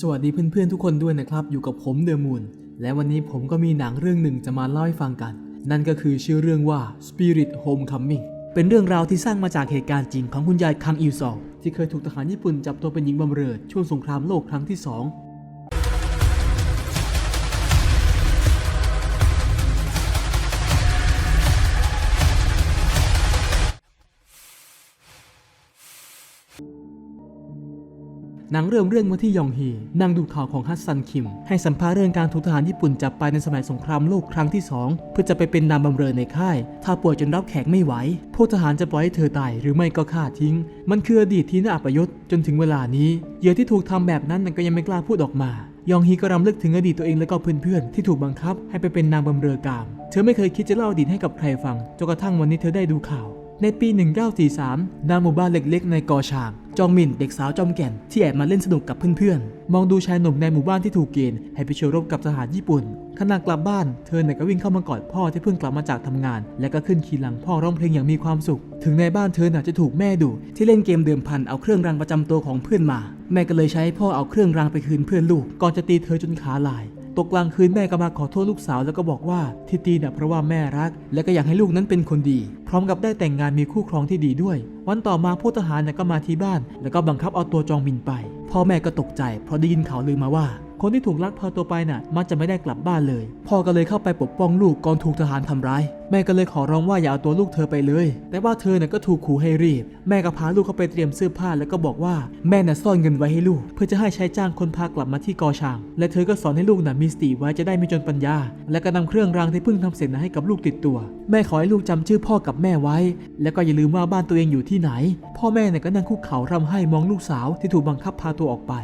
สวัสดีเพื่อนๆทุกคนด้วยนะครับ อยู่กับผมเดอะมูนและวันนี้ผมก็มีหนังเรื่องหนึ่งจะมาเล่าให้ฟังกัน นั่นก็คือชื่อเรื่องว่า Spirit Homecoming เป็นเรื่องราวที่สร้างมาจากเหตุการณ์จริงของคุณยายคังอิวซองที่เคยถูกทหารญี่ปุ่นจับตัวเป็นหญิงบำเรอช่วงสงครามโลกครั้งที่ 2 หนังเริ่มเรื่องมาที่ยองฮีนางดูข่าวของฮัตซันคิม ให้สัมภาษณ์เรื่องการถูกทหารญี่ปุ่นจับไปในสมัยสงครามโลกครั้งที่ 2 เพื่อจะไปเป็นนามบำเรอในค่าย ถ้าป่วยจนรับแขกไม่ไหว พวกทหารจะปล่อยให้เธอตายหรือไม่ก็ฆ่าทิ้ง มันคืออดีตที่น่าอัปยศจนถึงเวลานี้เหยื่อที่ถูกทำแบบนั้นก็ยังไม่กล้าพูดออกมายองฮีก็รำลึกถึงอดีตตัวเองและก็เพื่อนๆที่ถูกบังคับให้ไปเป็นนางบำเรอกาม เธอไม่เคยคิดจะเล่าอดีตให้กับใครฟังจนกระทั่งวันนี้เธอได้ดูข่าว ในปี 1943ณหมู่บ้านเล็กๆ ในกอชาง จองมินเด็กสาวจอมแก่นที่แอบมาเล่นสนุกกับเพื่อนๆ มองดูชายหนุ่มในหมู่บ้านที่ถูกเกณฑ์ให้ไปช่วยรบกับทหารญี่ปุ่น ขณะกลับบ้านเธอเนี่ยก็วิ่งเข้ามากอดพ่อที่เพิ่งกลับมาจากทำงาน และก็ขึ้นขี่หลังพ่อร้องเพลงอย่างมีความสุข ถึงในบ้านเธอน่ะจะถูกแม่ดุที่เล่นเกมเดิมพันเอาเครื่องรางประจำตัวของเพื่อนมา แม่ก็เลยใช้ให้พ่อเอาเครื่องรางไปคืนเพื่อนลูกก่อนจะตีเธอจนขาลาย ตกกลางคืนแม่ก็มาขอโทษลูกสาวแล้วก็บอกว่าที่ตีเนี่ยเพราะว่าแม่รัก และก็อยากให้ลูกนั้นเป็นคนดี พร้อมกับได้แต่งงานมีคู่ครองที่ดีด้วย วันต่อมาผู้ทหารเนี่ยก็มาที่บ้าน แล้วก็บังคับเอาตัวจองมินไป พ่อแม่ก็ตกใจ เพราะได้ยินข่าวลือมาว่า คนที่ถูกลักพาตัวไปน่ะ มักจะไม่ได้กลับบ้านเลย พ่อก็เลยเข้าไปปกป้องลูกก่อนถูกทหารทำร้าย แม่ก็เลยขอร้องว่าอย่าเอาตัวลูกเธอไปเลย แต่ว่าเธอเนี่ยก็ถูกขู่ให้รีบ แม่ก็พาลูกเข้าไปเตรียมเสื้อผ้าแล้วก็บอกว่าแม่น่ะซ่อนเงินไว้ให้ลูก เพื่อจะให้ใช้จ้างคนพากลับมาที่กอชาง และเธอก็สอนให้ลูกน่ะมีสติไว้จะได้ไม่จนปัญญา และก็นำเครื่องรางที่เพิ่งทำเสร็จนะให้กับลูกติดตัว แม่ขอให้ลูกจำชื่อพ่อกับแม่ไว้ แล้วก็อย่าลืมว่าบ้านตัวเองอยู่ที่ไหน พ่อแม่เนี่ยก็นั่งคุกเข่าร่ำไห้มองลูกสาวที่ถูกบังคับพาตัวออกไป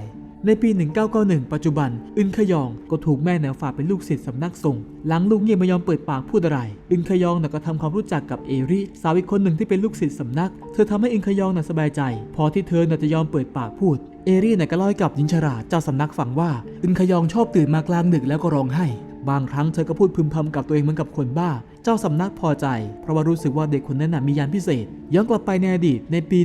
ในปี 1991 ปัจจุบัน อึนขยองก็ถูกแม่แนวฝากเป็นลูกศิษย์สำนักสงฆ์หลังลูกเงียบไม่ยอมเปิดปากพูดอะไร อึนขยองน่ะก็ทำความรู้จักกับเอริสาวอีกคนหนึ่งที่เป็นลูกศิษย์สำนัก เธอทำให้อึนขยองน่ะสบายใจ พอที่เธอน่ะจะยอมเปิดปากพูดเอรีน่ะก็เล่าให้กับยินชราเจ้าสำนักฟังว่า อึนขยองชอบตื่นมากลางดึกแล้วก็ร้องไห้ บางครั้งเธอก็พูดพึมพำกับตัวเองเหมือนกับคนบ้า เจ้าสำนักพอใจ เพราะว่ารู้สึกว่าเด็กคนนั้นน่ะมียานพิเศษ ย้อนกลับไปในอดีตในปี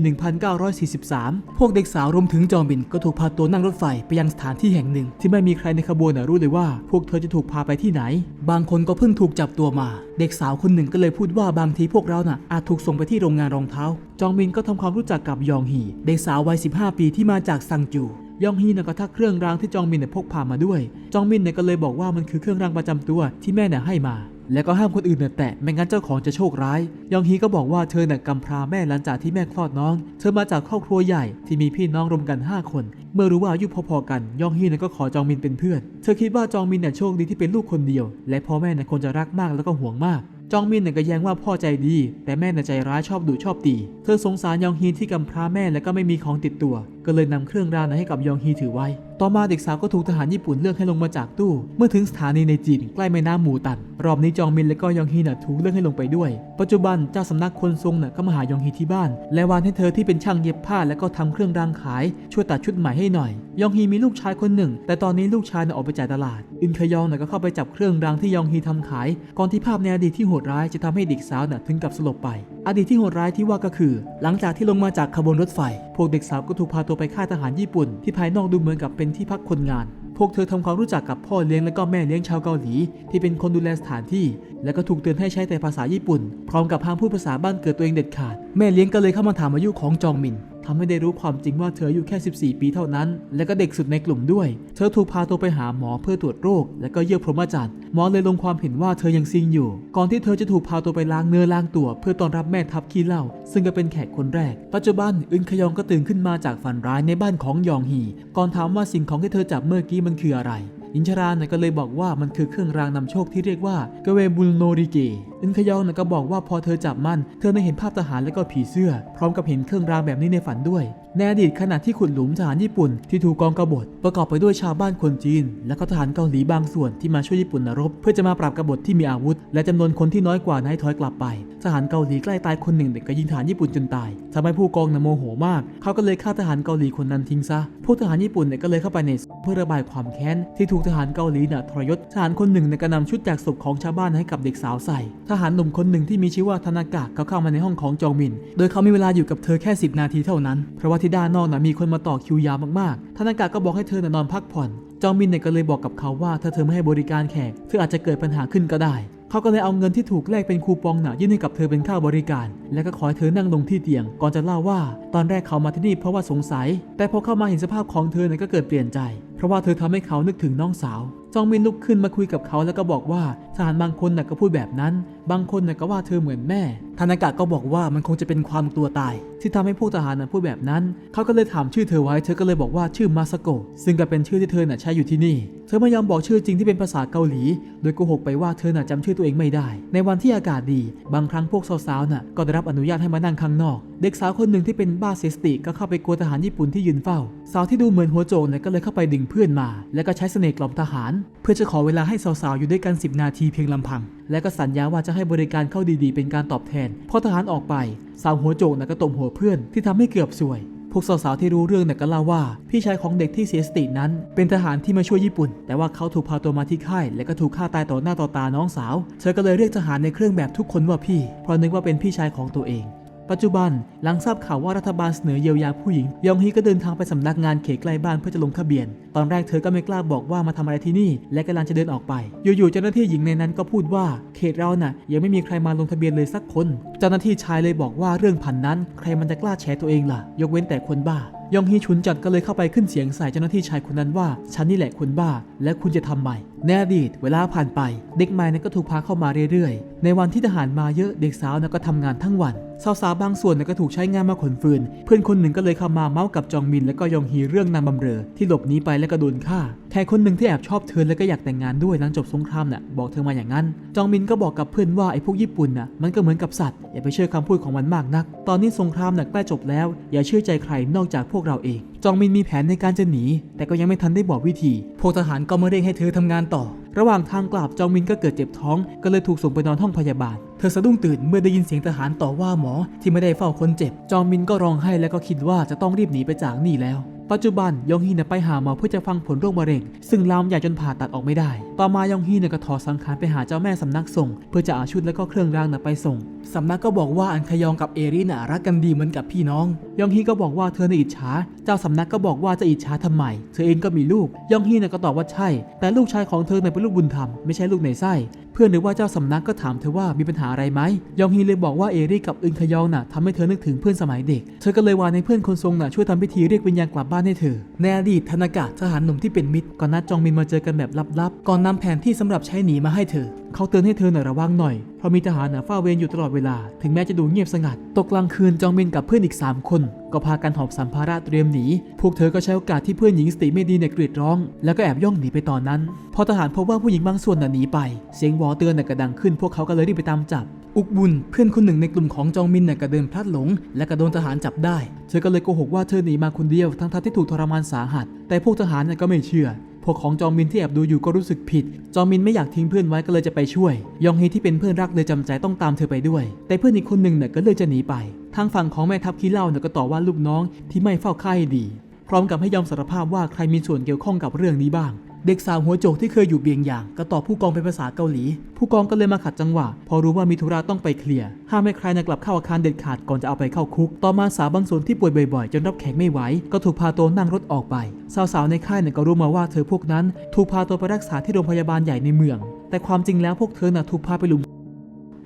1943 พวกเด็กสาวรวมถึงจอมบินก็ถูกพาตัวนั่งรถไฟไปยังสถานที่แห่งหนึ่ง ที่ไม่มีใครในขบวนรู้เลยว่า พวกเธอจะถูกพาไปที่ไหน บางคนก็เพิ่งถูกจับตัวมา เด็กสาวคนหนึ่งก็เลยพูดว่าบางทีพวกเราน่ะอาจถูกส่งไปที่โรงงานรองเท้า จองบินก็ทำความรู้จักกับยองฮีเด็กสาววัย 15 ปีที่มาจากซังจู ยองฮีน่ะก็ทักเครื่องรางที่จองมินเนี่ยพกพามาด้วย จองมินเนี่ยก็เลยบอกว่ามันคือเครื่องรางประจำตัวที่แม่เนี่ยให้มา แล้วก็ห้ามคนอื่นเนี่ยแตะไม่งั้นเจ้าของจะโชคร้าย ยองฮีก็บอกว่าเธอน่ะกำพร้าแม่หลังจากที่แม่คลอดน้อง เธอมาจากครอบครัวใหญ่ที่มีพี่น้องรวมกัน 5 คน เมื่อรู้ว่าอายุพอๆกัน ยองฮีเนี่ยก็ขอจองมินเป็นเพื่อน เธอคิดว่าจองมินเนี่ยโชคดีที่เป็นลูกคนเดียว และพ่อแม่เนี่ยคงจะรักมากแล้วก็ห่วงมาก จองมินเนี่ยก็แย้งว่าพ่อใจดี แต่แม่น่ะใจร้ายชอบดุชอบตี เธอสงสารยองฮีที่กำพร้าแม่และก็ไม่มีของติดตัว ก็เลยนำเครื่องรางนั้นให้กับยองฮีถือไว้ต่อมาเด็กสาวก็ถูกทหารญี่ปุ่นเลือกให้ลงมาจากตู้ เมื่อถึงสถานีในจีนใกล้แม่น้ำหมูตัน รอบนี้จองมินและก็ยองฮีน่ะถูกเลือกให้ลงไปด้วย ปัจจุบันเจ้าสำนักคนทรงน่ะก็มาหายองฮีที่บ้าน และวานให้เธอที่เป็นช่างเย็บผ้าและก็ทำเครื่องรางขาย ช่วยตัดชุดใหม่ให้หน่อย ยองฮีมีลูกชายคนหนึ่ง แต่ตอนนี้ลูกชายน่ะออกไปจ่ายตลาด อินคยองน่ะก็เข้าไปจับเครื่องรางที่ยองฮีทำขาย ก่อนที่ภาพในอดีตที่โหดร้ายจะทำให้เด็กสาวน่ะถึงกับสลบไป อดีตที่โหดร้ายที่ว่าก็คือ หลังจากที่ลงมาจากขบวนรถไฟ พวกเด็กสาวก็ถูกพาตัวไปค่ายทหารญี่ปุ่น ที่ภายนอกดูเหมือนกับเป็นที่พักคนงาน พวกเธอทำความรู้จักกับพ่อเลี้ยงและก็แม่เลี้ยงชาวเกาหลี ที่เป็นคนดูแลสถานที่ และก็ถูกเตือนให้ใช้แต่ภาษาญี่ปุ่น พร้อมกับห้ามพูดภาษาบ้านเกิดตัวเองเด็ดขาด แม่เลี้ยงก็เลยเข้ามาถามอายุของจองมิน ทำให้ได้รู้ความจริงว่าเธออายุแค่ 14 ปีเท่านั้น และก็เด็กสุดในกลุ่มด้วย เธอถูกพาตัวไปหาหมอเพื่อตรวจโรค และก็เยี่ยมพรหมจรรย์หมอเลยลงความเห็นว่าเธอยังซิงอยู่ ก่อนที่เธอจะถูกพาตัวไปล้างเนื้อล้างตัว เพื่อต้อนรับแม่ทัพขี้เหล้าซึ่งก็เป็นแขกคนแรก ปัจจุบันอึนขยองก็ตื่นขึ้นมาจากฝันร้ายในบ้านของยองฮีก่อนถามว่าสิ่งของที่เธอจับเมื่อกี้มันคืออะไร อินชราเนี่ยก็เลยบอกว่ามันคือเครื่องรางนำโชคที่เรียกว่าเกเวบุลโนริเกอินขยองเนี่ยก็บอกว่าพอเธอจับมัน เธอได้เห็นภาพทหารและก็ผีเสื้อ พร้อมกับเห็นเครื่องรางแบบนี้ในฝันด้วย ในอดีตขณะที่ขุดหลุมทหารญี่ปุ่นที่ถูกกองกบฏประกอบไปด้วยชาวบ้านคนจีน และก็ทหารเกาหลีบางส่วนที่มาช่วยญี่ปุ่นนรบ เพื่อจะมาปราบกบฏที่มีอาวุธ และจำนวนคนที่น้อยกว่านั้นถอยกลับไป ทหารเกาหลีใกล้ตายคนหนึ่งแต่ก็ยิงทหารญี่ปุ่นจนตายทำให้ผู้กองนโมโหมาก เขาก็เลยฆ่าทหารเกาหลีคนนั้นทิ้งซะพวกทหารญี่ปุ่นเนี่ยก็เลยเข้าไปในเพื่อระบายความแค้นที่ถูกทหารเกาหลีน่ะทรยศทหารคนหนึ่งในกระนำชุดจากศพของชาวบ้านให้กับเด็กสาวใส่ ทหารหนุ่มคนหนึ่งที่มีชื่อว่าธนากะเขาเข้ามาในห้องของจองมิน โดยเขามีเวลาอยู่กับเธอแค่ 10 นาทีเท่านั้นเพราะว่าที่ด้านนอกน่ะมีคนมาต่อคิวยาวมากๆธนากะก็บอกให้เธอน่ะนอนพักผ่อน จองมินเนี่ยก็เลยบอกกับเขาว่าถ้าเธอไม่ให้บริการแขก เธออาจจะเกิดปัญหาขึ้นก็ได้ เขาก็เลยเอาเงินที่ถูกแลกเป็นคูปองน่ะยื่นให้กับเธอเป็นค่าบริการ แล้วก็ขอให้เธอนั่งลงที่เตียง ก่อนจะเล่าว่า ตอนแรกเขามาที่นี่เพราะว่าสงสัย แต่พอเข้ามาเห็นสภาพของเธอเนี่ยก็เกิดเปลี่ยนใจ เพราะว่าเธอทำให้เขานึกถึงน้องสาว จองมินลุกขึ้นมาคุยกับเขาแล้วก็บอกว่าทหารบางคนน่ะก็พูดแบบนั้น บางคนน่ะก็ว่าเธอเหมือนแม่ธนากะก็บอกว่ามันคงจะเป็นความกลัวตาย ที่ทำให้พวกทหารน่ะพูดแบบนั้น เขาก็เลยถามชื่อเธอไว้ เธอก็เลยบอกว่าชื่อมาสโกซึ่งก็เป็นชื่อที่เธอน่ะใช้อยู่ที่นี่ เธอไม่ยอมบอกชื่อจริงที่เป็นภาษาเกาหลี โดยโกหกไปว่าเธอน่ะจำชื่อตัวเองไม่ได้ ในวันที่อากาศดี บางครั้งพวกสาวๆน่ะก็ได้รับอนุญาตให้มานั่งข้างนอก เด็กสาวคนหนึ่งที่เป็นบ้าเซสติก็เข้าไปกลัวทหารญี่ปุ่นที่ยืนเฝ้า สาวที่ดูเหมือนหัวโจกเนี่ยก็เลยเข้าไปดึงเพื่อนมา แล้วก็ใช้เสน่ห์กล่อมทหาร เพื่อจะขอเวลาให้สาวๆอยู่ด้วยกัน 10 นาทีเพียงลำพังและก็สัญญาว่าจะให้บริการเข้าดีๆ เป็นการตอบแทน พอทหารออกไปสาวหัวโจกน่ะก็ตบหัวเพื่อนที่ทำให้เกือบซวยพวกสาวๆที่รู้เรื่องเนี่ยก็เล่าว่า พี่ชายของเด็กที่เสียสตินั้น เป็นทหารที่มาช่วยญี่ปุ่น แต่ว่าเขาถูกพาตัวมาที่ค่าย และก็ถูกฆ่าตายต่อหน้าต่อตาน้องสาว เธอก็เลยเรียกทหารในเครื่องแบบทุกคนว่าพี่ เพราะนึกว่าเป็นพี่ชายของตัวเอง ปัจจุบันหลังทราบข่าวว่ารัฐบาลเสนอเยียวยาผู้หญิง ยองฮีก็เดินทางไปสำนักงานเขตใกล้บ้านเพื่อจะลงทะเบียน ตอนแรกเธอก็ไม่กล้าบอกว่ามาทำอะไรที่นี่ และกำลังจะเดินออกไป อยู่ๆเจ้าหน้าที่หญิงในนั้นก็พูดว่า เขตเราน่ะ ยังไม่มีใครมาลงทะเบียนเลยสักคน เจ้าหน้าที่ชายเลยบอกว่าเรื่องพันนั้น ใครมันจะกล้าแฉตัวเองล่ะ ยกเว้นแต่คนบ้ายองฮีชุนจัดก็เลยเข้าไปขึ้นเสียงใส่เจ้าหน้าที่ชายคนนั้นว่าฉันนี่แหละคนบ้า และคุณจะทำใหม ในอดีตเวลาผ่านไป เด็กใหม่นั้นก็ถูกพาเข้ามาเรื่อยๆ ในวันที่ทหารมาเยอะเด็กสาวนั้นก็ทำงานทั้งวันสาวๆบางส่วนนั้นก็ถูกใช้งานมาขนฟืน เพื่อนคนหนึ่งก็เลยเข้ามาเมาส์กับจองมิน และก็ยองฮีเรื่องนางบำเรอ ที่หลบหนีไปและก็โดนฆ่าแค่คนหนึ่งที่แอบชอบเธอและก็อยากแต่งงานด้วยหลังจบสงครามน่ะบอกเธอมาอย่างนั้น จองมินก็บอกกับเพื่อนว่าไอ้พวกญี่ปุ่นน่ะมันก็เหมือนกับสัตว์อย่าไปเชื่อคำพูดของมันมากนัก ตอนนี้สงครามน่ะใกล้จบแล้ว อย่าเชื่อใจใครนอกจากพวกเราเอง จองมินมีแผนในการจะหนี แต่ก็ยังไม่ทันได้บอกวิธี พวกทหารก็มาเร่งให้เธอทำงานต่อ ระหว่างทางกลับจองมินก็เกิดเจ็บท้อง ก็เลยถูกส่งไปนอนห้องพยาบาล เธอสะดุ้งตื่นเมื่อได้ยินเสียงทหารต่อว่าหมอที่ไม่ได้เฝ้าคนเจ็บ จองมินก็ร้องไห้แล้วก็คิดว่าจะต้องรีบหนีไปจากนี่แล้ว ปัจจุบันยองฮีเนี่ยไปหาหมอเพื่อจะฟังผลโรคมะเร็ง ซึ่งลามใหญ่จนผ่าตัดออกไม่ได้ ต่อมายองฮีเนี่ยก็ถอดสังขารไปหาเจ้าแม่สำนักส่ง เพื่อจะอาชุดและก็เครื่องรางน่ะไปส่งสำนักก็บอกว่าอันคยองกับเอริน่ะรักกันดีเหมือนกับพี่น้อง ยองฮีก็บอกว่าเธอในยอิจฉา เจ้าสำนักก็บอกว่าจะอิจฉาทำไม เธอเองก็มีลูก ยองฮีเนี่ยก็ตอบว่าใช่ แต่ลูกชายของเธอเนี่ยเป็นลูกบุญธรรมไม่ใช่ลูกในไส้ เพื่อนหรือว่าเจ้าสำนักก็ถามเธอว่ามีปัญหาอะไรไหมยองฮีเลยบอกว่าเอริกับอึนคยองน่ะทำให้เธอนึกถึงเพื่อนสมัยเด็ก เธอก็เลยวานในเพื่อนคนทรงน่ะช่วยทำพิธีเรียกวิญญาณกลับบ้านให้เธอ ในอดีตธนากะทหารหนุ่มที่เป็นมิตรก่อนนัดจองมินมาเจอกันแบบลับๆ ก่อนนำแผนที่สำหรับใช้หนีมาให้เธอ เขาเตือนให้เธอหน่อยระวังหน่อย ราะมีทหารน่ะเฝ้าเวรอยู่ตลอดเวลา ถึงแม้จะดูเงียบสงัด ตกกลางคืนจองมินกับเพื่อนอีก 3 คน ก็พากันหอบสัมภาระเตรียมหนี พวกเธอก็ใช้โอกาสที่เพื่อนหญิงสติไม่ดีเนี่ยกรีดร้อง แล้วก็แอบย่องหนีไปตอนนั้น พอทหารพบว่าผู้หญิงบางส่วนหนีไป เสียงวอเตือนกระดังขึ้น พวกเขาก็เลยรีบไปตามจับ อุกบุญเพื่อนคนหนึ่งในกลุ่มของจองมินน่ะก็เดินพลัดหลง และก็โดนทหารจับได้ เธอก็เลยโกหกว่าเธอหนีมาคนเดียวทั้งๆที่ถูกทรมานสาหัส แต่พวกทหารน่ะก็ไม่เชื่อ พวกของจองมินที่แอบดูอยู่ก็รู้สึกผิด จองมินไม่อยากทิ้งเพื่อนไว้ก็เลยจะไปช่วย ยองฮีที่เป็นเพื่อนรักเลยจำใจต้องตามเธอไปด้วย แต่เพื่อนอีกคนหนึ่งเนี่ยก็เลยจะหนีไป ทางฝั่งของแม่ทัพขี้เล่าเนี่ยก็ต่อว่าลูกน้องที่ไม่เฝ้าค่ายให้ดี พร้อมกับให้ยอมสารภาพว่าใครมีส่วนเกี่ยวข้องกับเรื่องนี้บ้าง เด็กสาวหัวโจกที่เคยอยู่เบียงอย่างก็ตอบผู้กองเป็นภาษาเกาหลี ผู้กองก็เลยมาขัดจังหวะ พอรู้ว่ามีธุระต้องไปเคลียร์ห้ามให้ใครนะกลับเข้าอาคารเด็ดขาดก่อนจะเอาไปเข้าคุก ต่อมาสาวบางส่วนที่ป่วยบ่อยๆ จนรับแขกไม่ไหว ก็ถูกพาตัวนั่งรถออกไป สาวๆในค่ายเนี่ยก็รู้มาว่าเธอพวกนั้น ถูกพาตัวไปรักษาที่โรงพยาบาลใหญ่ในเมือง แต่ความจริงแล้วพวกเธอน่ะถูกพาไปหลุม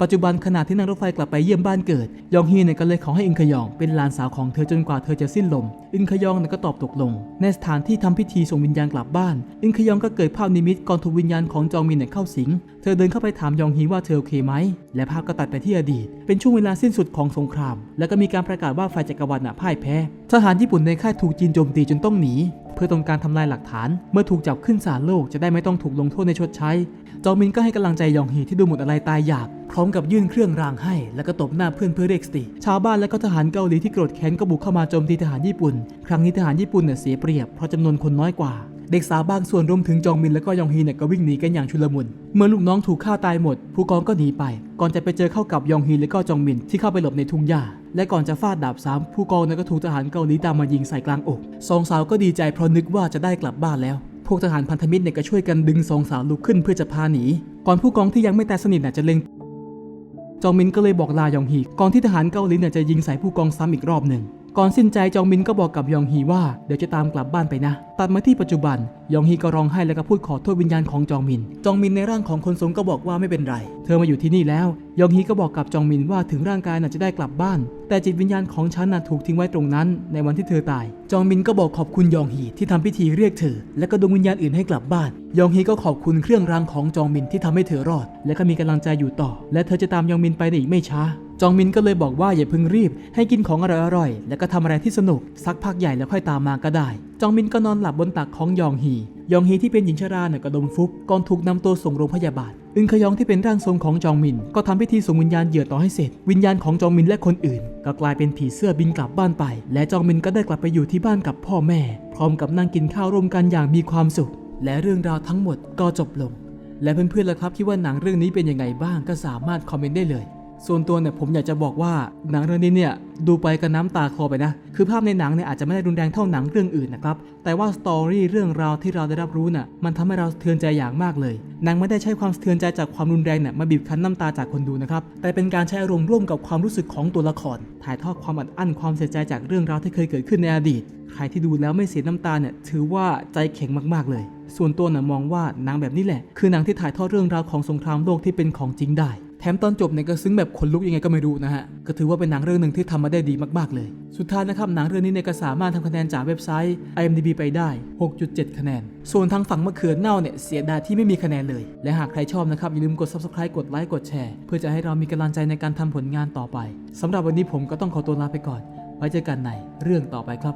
ปัจจุบันขณะที่นั่งรถไฟกลับไปเยี่ยมบ้านเกิด ยองฮีเนี่ยก็เลยขอให้อินขยองเป็นหลานสาวของเธอจนกว่าเธอจะสิ้นลมอินขยองเนี่ยก็ตอบตกลง ในสถานที่ทำพิธีส่งวิญญาณกลับบ้านอินขยองก็เกิดภาพนิมิตก่อนถูกวิญญาณของจองมินเนี่ยเข้าสิง เธอเดินเข้าไปถามยองฮีว่าเธอโอเคไหม และภาพก็ตัดไปที่อดีต เป็นช่วงเวลาสิ้นสุดของสงคราม แล้วก็มีการประกาศว่าฝ่ายจักรวรรดิน่ะพ่ายแพ้ ทหารญี่ปุ่นในค่ายถูกจีนโจมตีจนต้องหนีเพื่อต้องการทำลายหลักฐาน เมื่อถูกจับขึ้นศาลโลกจะได้ไม่ต้องถูกลงโทษในชดใช้ จองมินก็ให้กำลังใจยองฮีที่ดูหมดอะไรตายอยาก พร้อมกับยื่นเครื่องรางให้ แล้วก็ตบหน้าเพื่อนเพื่อเรียกสติ ชาวบ้านและก็ทหารเกาหลีที่โกรธแค้นก็บุกเข้ามาโจมตีทหารญี่ปุ่น ครั้งนี้ทหารญี่ปุ่นเนี่ยเสียเปรียบเพราะจำนวนคนน้อยกว่า เด็กสาวบางส่วนรวมถึงจองมินและก็ยองฮีเนี่ยก็วิ่งหนีกันอย่างชุลมุน เมื่อลูกน้องถูกฆ่าตายหมด ผู้กองก็หนีไป ก่อนจะไปเจอเข้ากับยองฮีและก็จองมินที่เข้าไปหลบในทุ่งหญ้า และก่อนจะฟาดดาบซ้ำผู้กองเนี่ยก็ถูกทหารเกาหลีตามมายิงใส่กลางอกสองสาวก็ดีใจเพราะนึกว่าจะได้กลับบ้านแล้วพวกทหารพันธมิตรเนี่ยก็ช่วยกันดึงสองสาวลุกขึ้นเพื่อจะพาหนี ก่อนผู้กองที่ยังไม่แต่สนิทน่ะจะเล็ง จองมินก็เลยบอกลายองฮีก่อนที่ทหารเกาหลีเนี่ยจะยิงใส่ผู้กองซ้ำอีกรอบหนึ่ง ก่อนสิ้นใจจองมินก็บอกกับยองฮีว่าเดี๋ยวจะตามกลับบ้านไปนะ ตัดมาที่ปัจจุบัน ยองฮีก็ร้องไห้แล้วก็พูดขอโทษวิญญาณของจองมิน จองมินในร่างของคนทรงก็บอกว่าไม่เป็นไร เธอมาอยู่ที่นี่แล้ว ยองฮีก็บอกกับจองมินว่าถึงร่างกายน่ะจะได้กลับบ้าน แต่จิตวิญญาณของฉันน่ะถูกทิ้งไว้ตรงนั้น ในวันที่เธอตาย จองมินก็บอกขอบคุณยองฮีที่ทำพิธีเรียกเธอ และก็ดวงวิญญาณอื่นให้กลับบ้าน ยองฮีก็ขอบคุณเครื่องรางของจองมินที่ทำให้เธอรอด และก็มีกำลังใจอยู่ต่อ และเธอจะตามยองมินไปในอีกไม่ช้า จองมินก็เลยบอกว่าอย่าเพิ่งรีบ ให้กินของอร่อยๆ แล้วก็ทำอะไรที่สนุก สักพักใหญ่แล้วค่อยตามมาก็ได้ จองมินก็นอนหลับบนตักของยองฮี ยองฮีที่เป็นหญิงชราเนี่ยก็ดมฟุบก่อนถูกนำตัวส่งโรงพยาบาล อึนขยองที่เป็นร่างทรงของจองมิน ก็ทำพิธีส่งวิญญาณเหยื่อต่อให้เสร็จ วิญญาณของจองมินและคนอื่น ก็กลายเป็นผีเสื้อบินกลับบ้านไป และจองมินก็ได้กลับไปอยู่ที่บ้านกับพ่อแม่ พร้อมกับนั่งกินข้าวร่วมกันอย่างมีความสุข และเรื่องราวทั้งหมดก็จบลง และเพื่อนๆล่ะครับคิดว่าหนังเรื่องนี้เป็นยังไงบ้างก็สามารถคอมเมนต์ได้เลย ส่วนตัวเนี่ยผมอยากจะบอกว่าหนังเรื่องนี้เนี่ยดูไปกับน้ำตาคลอไปนะ คือภาพในหนังเนี่ยอาจจะไม่ได้รุนแรงเท่าหนังเรื่องอื่นนะครับ แต่ว่าสตอรี่เรื่องราวที่เราได้รับรู้น่ะมันทำให้เราสะเทือนใจอย่างมากเลย หนังไม่ได้ใช้ความสะเทือนใจจากความรุนแรงเนี่ยมาบีบคั้นน้ำตาจากคนดูนะครับ แต่เป็นการใช้อารมณ์ร่วมกับความรู้สึกของตัวละคร ถ่ายทอดความอัดอั้นความเสียใจจากเรื่องราวที่เคยเกิดขึ้นในอดีต ใครที่ดูแล้วไม่เสียน้ำตาเนี่ยถือว่าใจแข็งมากๆเลย ส่วนตัวน่ะมองว่าหนังแบบนี้แหละ คือหนังที่ถ่ายทอดเรื่องราวของสงครามโลกที่เป็นของจริงได้ แถมตอนจบเนี่ยก็ซึ้งแบบขนลุกยังไงก็ไม่รู้นะฮะ ก็ถือว่าเป็นหนังเรื่องหนึ่งที่ทำมาได้ดีมากๆเลย สุดท้ายนะครับหนังเรื่องนี้เนี่ยก็สามารถทำคะแนนจากเว็บไซต์ IMDb ไปได้ 6.7 คะแนน ส่วนทางฝั่งมะเขือเน่าเนี่ยเสียดายที่ไม่มีคะแนนเลย และหากใครชอบนะครับอย่าลืมกด subscribe กดไลค์กดแชร์ เพื่อจะให้เรามีกำลังใจในการทำผลงานต่อไปสำหรับวันนี้ผมก็ต้องขอตัวลาไปก่อน ไว้เจอกันในเรื่องต่อไปครับ